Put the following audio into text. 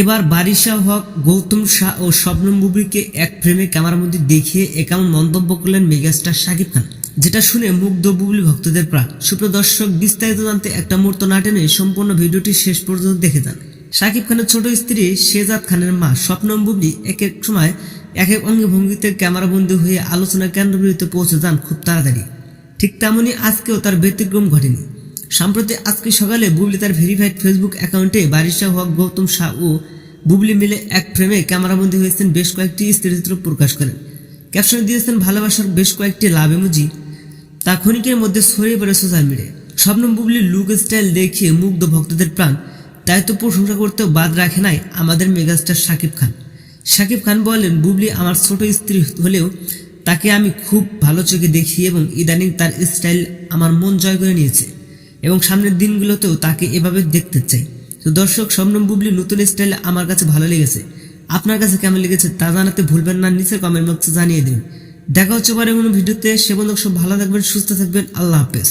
এবার বারিশা হক, গৌতম শাহ ও শবনম বুবলিকে এক ফ্রেমে ক্যামেরার মধ্যে দেখিয়ে এ কেমন মন্তব্য করলেন মেগাস্টার শাকিব খান। যেটা শুনে মুগ্ধ বুবলি ভক্তদের প্রাণ। সুপ্রদর্শক বিস্তারিত জানতে একটা মুহূর্ত না টেনে সম্পূর্ণ ভিডিওটি শেষ পর্যন্ত দেখে যান। শাকিব খানের ছোট স্ত্রী শেজাদ খানের মা স্বপ্নম বুবলি এক এক সময় এক এক অঙ্গে ভঙ্গিতে ক্যামেরাবন্দি হয়ে আলোচনার কেন্দ্রগুলিতে পৌঁছে যান খুব তাড়াতাড়ি। ঠিক তেমনই আজকেও তার ব্যতিক্রম ঘটেনি। সম্প্রতি আজকে সকালে বুবলি তার ভেরিফাইড ফেসবুক অ্যাকাউন্টে বারিশা হক, গৌতম শাহ ও বুবলি মিলে এক ফ্রেমে ক্যামেরাবন্দি হয়েছেন বেশ কয়েকটি স্থিরচিত্র প্রকাশ করেন। ক্যাপশনে দিয়েছেন, ভালোবাসার বেশ কয়েকটি লাভ এমোজি, তা ক্ষণিকের মধ্যে ছড়িয়ে পড়ে সোশ্যাল মিডিয়ায়। স্বপ্ন বুবলির লুক স্টাইল দেখিয়ে মুগ্ধ ভক্তদের প্রাণ, তাই তো প্রশংসা করতেও বাদ রাখে নাই আমাদের মেগাস্টার শাকিব খান। শাকিব খান বলেন, বুবলি আমার ছোট স্ত্রী হলেও তাকে আমি খুব ভালো চোখে দেখি এবং ইদানিং তার স্টাইল আমার মন জয় করে নিয়েছে। এবং সামনের দিনগুলোতেও তাকে এভাবে দেখতে চাই। তো দর্শক স্বপ্নম বুবলি নতুন স্টাইলে আমার কাছে ভালো লেগেছে। আপনার কাছে কেমন লেগেছে তা জানাতে ভুলবেন না, নিচের কমেন্ট বক্সে জানিয়ে দিন। দেখা হচ্ছে পরে কোনো ভিডিওতে। সে বন্ধু সব ভালো থাকবেন, সুস্থ থাকবেন। আল্লাহ হাফেজ।